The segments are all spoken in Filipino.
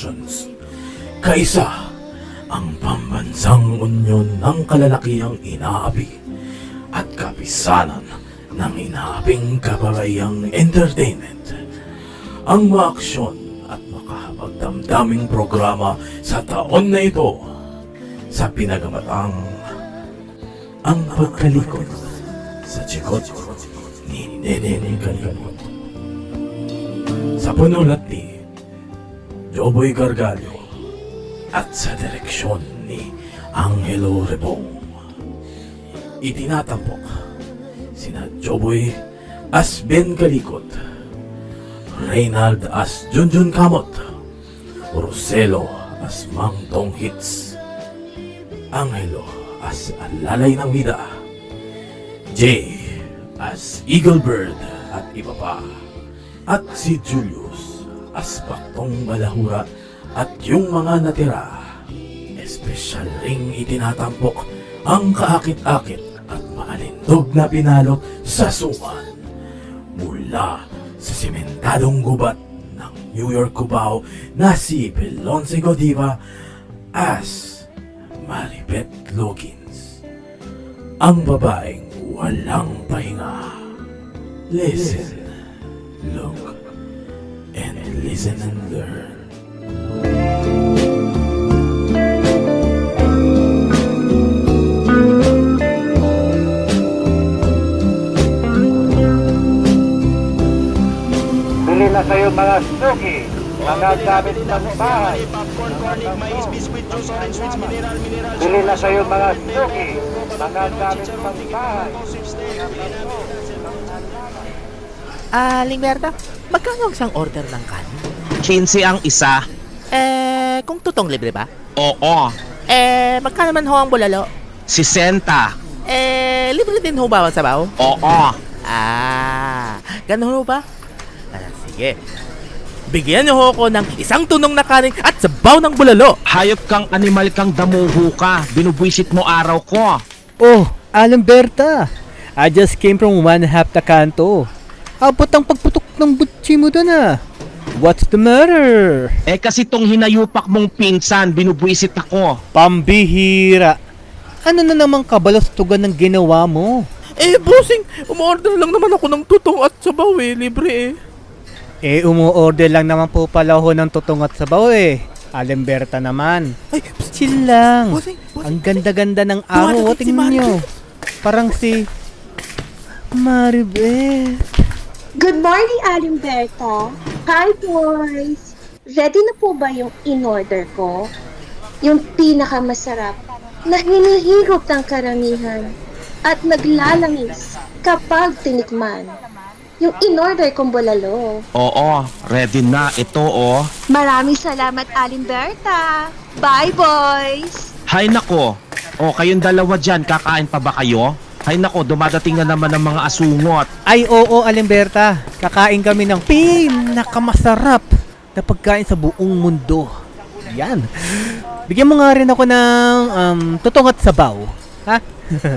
sa Loon Productions. Kaisa ang pambansang unyon ng kalalakihang inaapi at kapisanan ng inaaping kababayang entertainment. Ang maaksyon at makahabagdamdaming programa sa taon na ito sa pinagamatang ang pagkalikot sa chikot ni Nene Kalimot. Sa panulat ni Joboy Gargalio at sa direksyon ni Angelo Rebong. Itinatampok sina Joboy as Ben Kalikot, Reynald as Junjun Kamot, Roselo as Mang Tong Hits, Angelo as Alalay ng Vida, Jay as Eagle Bird at iba pa, at si Julius as Baktong Balahura at yung mga natira. Espesyal ring itinatampok ang kaakit-akit at maalindog na pinalot sa suman mula sa sementadong gubat ng New York Cubao na si Pelonce Godiva as Maribet Logins. Ang babaeng walang pahinga. Listen, look, listen and learn. Bili na kayo mga suki, mga gamit ng bahay. popcorn, cornic, mais, biscuit, juice, orange juice, mineral, mineral, Bili na kayo mga suki, mga gamit ng bahay. Ah, Lingberta, magkano ang isang order ng kan? 15 ang isa. Eh, kung tutong libre ba? Oo. Eh, magkano man ho ang bulalo? 60. Eh, libre din ho ba ang sabaw? Oo. Ah, ganun ho ba? Ah, sige. Bigyan niyo ho ako ng isang tunong na kanin at sabaw ng bulalo. Hayop kang animal kang damuho ka. Binubwisit mo araw ko. Oh, Alamberta. I just came from one half the kanto. Abot ang pagputok ng butsi mo doon ah. What's the matter? Eh kasi tong hinayupak mong pinsan, binubwisit ako. Pambihira. Ano na namang kabalastugan ng ginawa mo? Eh, bossing, umorder lang naman ako ng tutong at sabaw eh, libre eh. Eh, umu-order lang naman po pala ho ng tutong at sabaw eh. Alamberta naman. Ay, psst, Chill lang. bossing, bossing. Ang ganda-ganda ng araw. Dumadating oh, si Tingnan nyo. Maribel. Parang si... Maribel. Good morning, Alimberta. Hi, boys. Ready na po ba yung in-order ko? Yung pinakamasarap na hinihigop ng karamihan at naglalangis kapag tinikman. Yung in-order kong bulalo. Oo, ready na. Ito oh. Maraming salamat, Alimberta. Bye, boys! Hay nako. O kayong dalawa dyan, kakain pa ba kayo? Hay nako, dumadating na naman ng mga asungot. Ay, oo, Alimberta. Kakain kami ng pinakamasarap na pagkain sa buong mundo. Yan. Bigyan mo nga rin ako ng um, tutong at sabaw. Ha?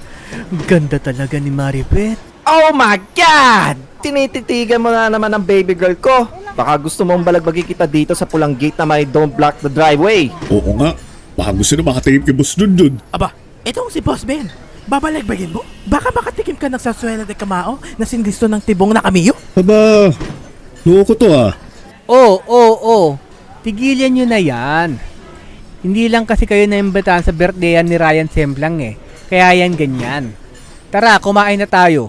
Ganda talaga ni Maribet. Oh my God! Tinititigan mo na naman ang baby girl ko. Baka gusto mong balagbagi kita dito sa pulang gate na may don't block the driveway. Oo nga. Baka gusto na makatingin kay Boss Dun Dun. Aba, itong si Boss Ben. Babalagbagin mo? Baka makatikim ka ng saswela de kamao na sindisto ng tibong na kamiyo? Aba, loko to ah. Oo, oo, oo. Tigilan nyo na yan. Hindi lang kasi kayo naimbitahan sa birthday ni Ryan Semplang eh. Kaya yan ganyan. Tara, kumain na tayo.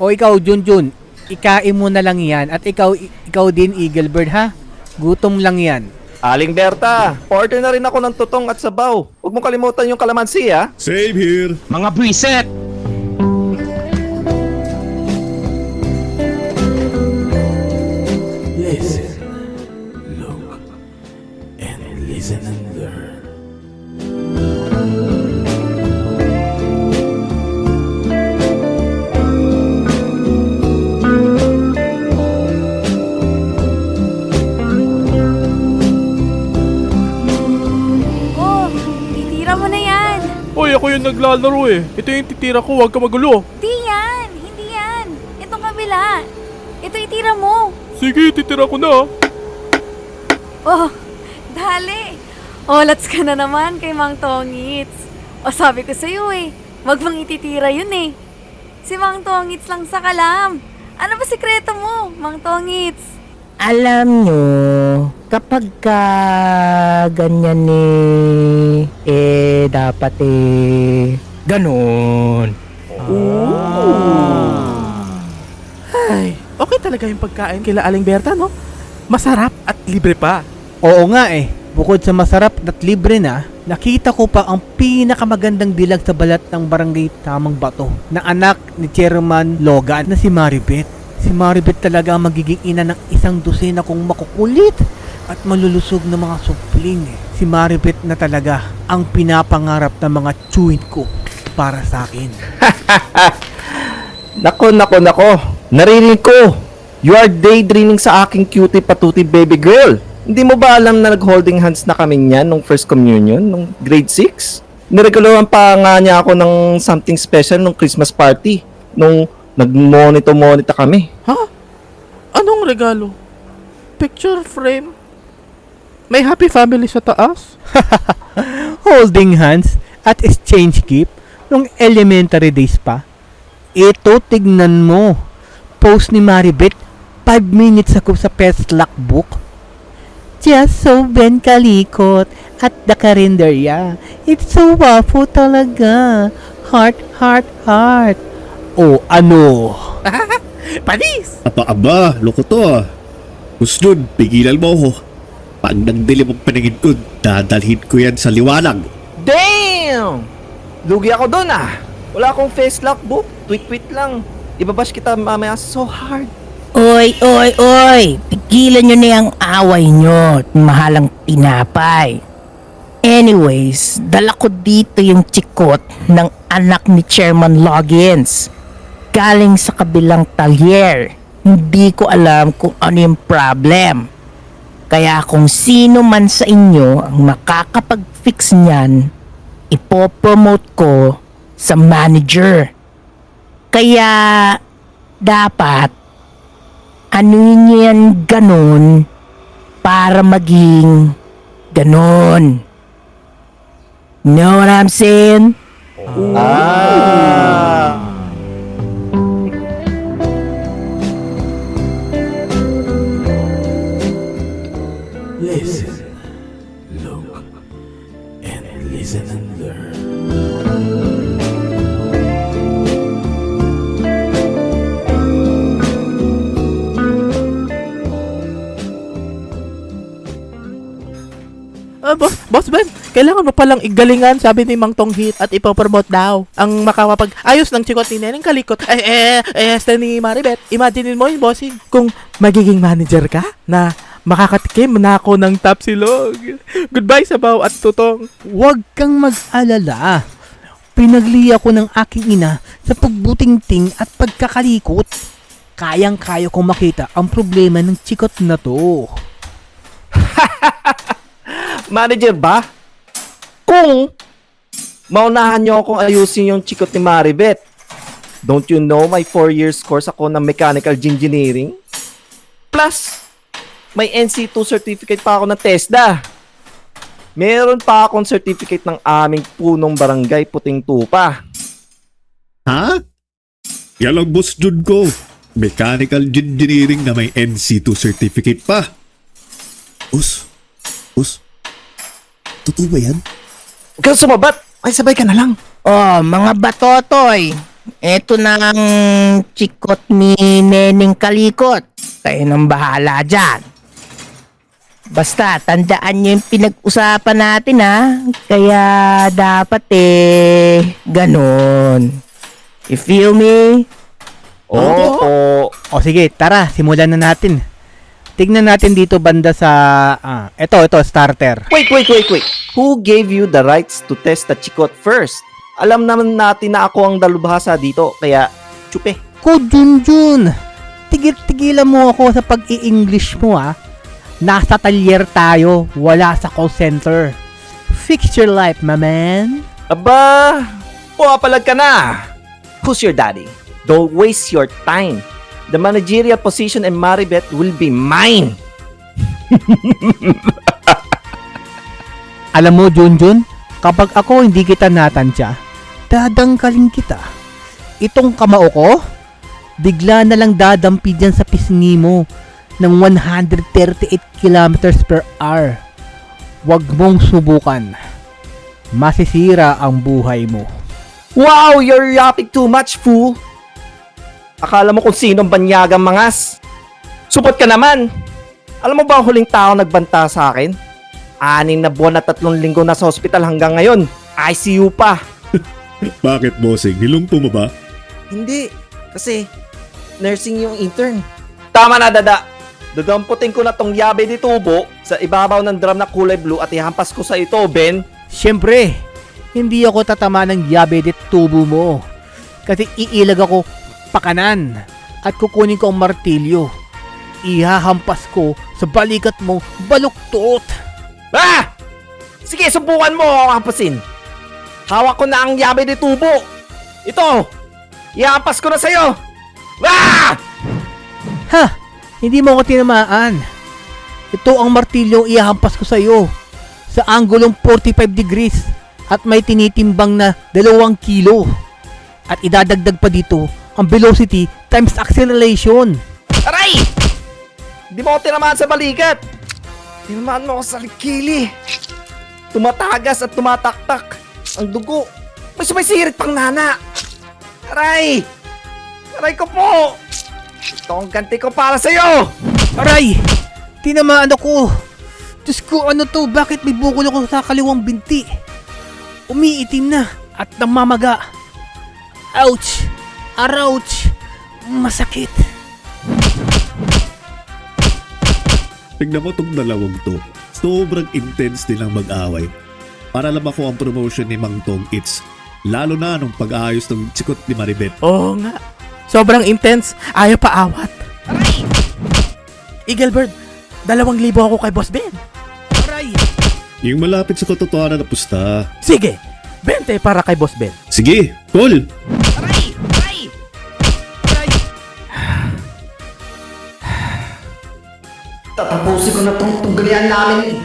O ikaw, Junjun, ikain mo na lang yan. At ikaw, ikaw din, Eagle Bird, ha? Gutom lang yan. Aling Berta, order na rin ako ng tutong at sabaw. Huwag mong kalimutan yung kalamansi ha. Same here. Mga bwisit! Yung naglalaro eh. Ito yung titira ko, huwag ka magulo. Hindi yan, hindi yan. Itong kabila. Ito itira mo. Sige, titira ko na. Oh, dali. Olats ka na naman kay Mang Tongits. O sabi ko sa'yo eh, wag mong ititira yun eh. Si Mang Tongits lang sa kalam. Ano ba sikreto mo, Mang Tongits? Alam nyo, kapag ka ganyan eh, eh, dapat eh, ganun. Ay, okay talaga yung pagkain kila Aling Berta, no? Masarap at libre pa. Oo nga eh. Bukod sa masarap at libre na, nakita ko pa ang pinakamagandang dilag sa balat ng barangay Tamang Bato na anak ni Chairman Logan na si Maribet. Si Maribet talaga ang magiging ina ng isang dosena kong makukulit at malulusog na mga supling. Si Maribet na talaga ang pinapangarap ng mga chewin ko para sa akin. Nako, nako, nako. Naririnig ko. You are daydreaming sa aking cutie patuti baby girl. Hindi mo ba alam na nag-holding hands na kami niyan nung first communion, nung grade 6? Nireguluhan pa nga niya ako ng something special nung Christmas party. Nung nag-monito-monita kami. Ha? Anong regalo? Picture frame? May happy family sa taas? Holding hands at exchange gift nung elementary days pa. Ito, tignan mo. Post ni Maribet, 5 minutes ako sa Peslak book. Just so Ben Kalikot at the karinderya. It's so wapo talaga. Heart, heart, heart. O ano? Panis! Aba-aba, loko to ah. Kusnod, pigilan mo ako. Pag nagdilim ang paningin ko, dadalhin ko yan sa liwanag. Damn! Lugi ako doon ah. Wala akong face lock book. Tweet-tweet lang. Ibabash kita mamaya so hard. Oy, oy, oy! Pigilan nyo na yung away nyo at mahalang tinapay. Anyways, dala ko dito yung chikot ng anak ni Chairman Loggins. Galing sa kabilang talyer. Hindi ko alam kung ano yung problem. Kaya kung sino man sa inyo ang makakapag-fix niyan, ipopromote ko sa manager. Kaya dapat ano yan ganun para maging ganun. Know what I'm saying? Listen, palang igalingan, sabi ni Mang Tonghit, at ipopromote daw ang makakapag ayos ng chikot ni Neneng Kalikot. Eh, eh, eh, este ni Maribet, imagine mo yung bossing, kung magiging manager ka na makakatikim na ako ng tapsilog. Goodbye, sabaw at tutong. Huwag kang mag-alala. Pinagli ako ng aking ina sa pagbutingting at pagkakalikot. Kayang-kaya kong makita ang problema ng chikot na to. Manager ba? Kung maunahan niyo akong ayusin yung chikot ni Maribet. Don't you know my 4 years course ako ng mechanical engineering? Plus, may NC2 certificate pa ako ng TESDA. Meron pa akong certificate ng aming punong barangay Puting Tupa. Ha? Yan ang boss dun ko. Mechanical engineering na may NC2 certificate pa. Boss? Boss? Totoo ba yan? Huwag kang sumabat! Ay, sabay ka na lang. Oh, mga batotoy. Ito na ang chikot ni Neneng Kalikot. Kayo nang bahala dyan. Basta, tandaan nyo yung pinag-usapan natin ha. Kaya dapat eh, ganon. You feel me? Oo. O sige, tara, simulan na natin. Tignan natin dito banda sa... Ah, ito, ito, starter. Wait, wait, wait, wait. Who gave you the rights to test the chikot first? Alam naman natin na ako ang dalubhasa dito, kaya chupe. Ko, Junjun! Tigil-tigilan mo ako sa pag-i-English mo ah. Nasa talyer tayo, wala sa call center. Fix your life, my man. Aba, pumapalag ka na. Who's your daddy? Don't waste your time. The managerial position in Maribet will be mine. Alam mo, Junjun, kapag ako hindi kita natansya, dadangkalin kita. Itong kamao ko, bigla na lang dadampi dyan sa pisngi mo ng 138 kilometers per hour. Huwag mong subukan. Masisira ang buhay mo. Wow, you're yapping too much, fool. Akala mo kung sino ang banyagang mangas. Supot ka naman. Alam mo ba ang huling tao nagbanta sa akin? Anin na buwan at tatlong linggo na sa hospital hanggang ngayon. ICU pa. Bakit, bossing? Nilumpo mo ba? Hindi. Kasi, nursing yung intern. Tama na, dada. Dadamputin ko na tong yabe di tubo sa ibabaw ng drum na kulay blue at ihampas ko sa ito, Ben. Siyempre, hindi ako tatama ng diabetes tubo mo. Kasi iilag ako pakanan at kukunin ko ang martilyo. Ihahampas ko sa balikat mo baluktot. Ah! Sige, subukan mo ako hampasin. Hawak ko na ang yabe di tubo. Ito, ihampas ko na sa'yo. Ah! Ha! Hindi mo ako tinamaan. Ito ang martilyong ihahampas ko sa iyo sa anggulong 45 degrees at may tinitimbang na 2 kilo. At idadagdag pa dito ang velocity times acceleration. Aray! Di mo ako tinamaan sa balikat. Tinamaan mo ako sa likili. Tumatagas at tumataktak ang dugo. May sumisirit pang nana. Aray! Aray ko po! Ito ang ganti ko para sa'yo! Aray! Tinamaan ako! Diyos ko, ano to? Bakit may bukol ako sa kaliwang binti? Umiitim na at namamaga. Ouch! Arouch! Masakit! Tignan mo tong dalawang to. Sobrang intense nilang mag-away. Para lang ako ang promotion ni Mang Tong It's. Lalo na nung pag-aayos ng chikot ni Maribet. Oo nga. Sobrang intense. Ayaw pa awat. Eaglebird, dalawang libo ako kay Boss Ben. Aray! Yung malapit sa katotohanan na pusta. Sige, 20 para kay Boss Ben. Sige, call! Aray! Aray! Tatapusin ko na tong tunggalian namin.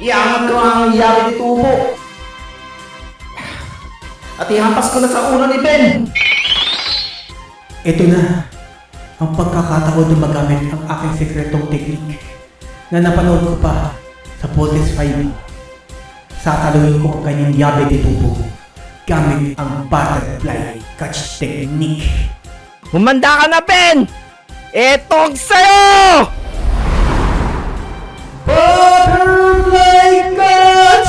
Iangat ko ang yabe ni Tubo. At ihampas ko na sa ulo ni Ben. Ito na ang pagkakataon na magamit ang aking sekretong teknik na napanood ko pa sa Voltes 5. Sataluhin ko ang kanyang yabe de tubo gamit ang butterfly catch technique. Humanda ka na, Ben! Etong sa'yo! Butterfly catch technique!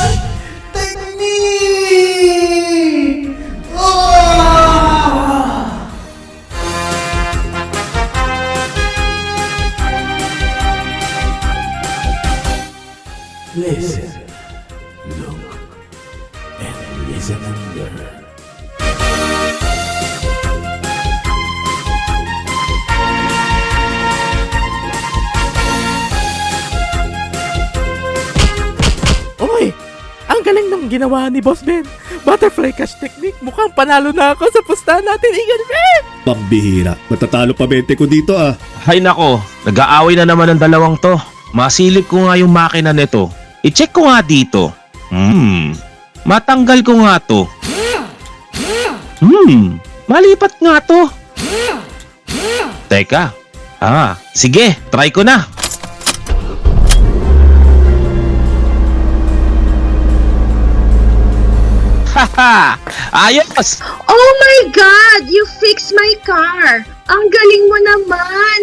Ginawa ni Boss Ben. Butterfly catch technique. Mukhang panalo na ako sa pustahan natin, Eaglebird! Pambihira. Matatalo pa 20 ko dito ah. Hay nako, nag-aaway na naman ang dalawang to. Masilip ko nga yung makina nito. I-check ko nga dito. Hmm, matanggal ko nga to. Hmm, malipat nga to. Teka, ah, sige, try ko na. ayos! Oh my God! You fixed my car! Ang galing mo naman!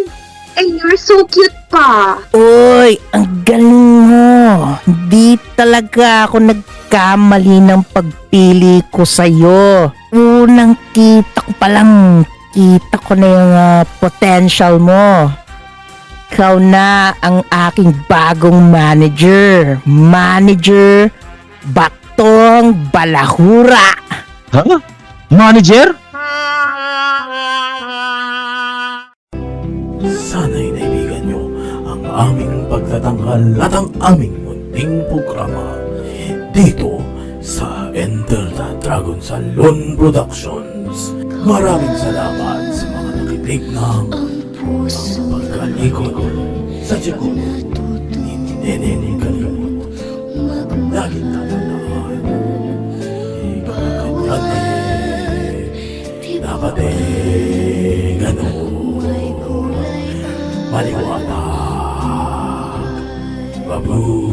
And you're so cute pa! Uy, ang galing mo. Di talaga ako nagkamali ng pagpili ko sa'yo. Unang kita ko pa lang, kita ko na yung ah, potential mo. Ikaw na ang aking bagong manager. Manager Tong Balahura. Ha? Huh? Manager? Sana'y naibigan nyo ang aming pagtatanghal at ang aming munting programa dito sa Enter the Dragon Salon Productions. Maraming salamat sa mga nakitig ng ang sa Diyos ni Neneng Kalimut. Lagi tatanggap. Kapating ano Maliwanag. Mabuhay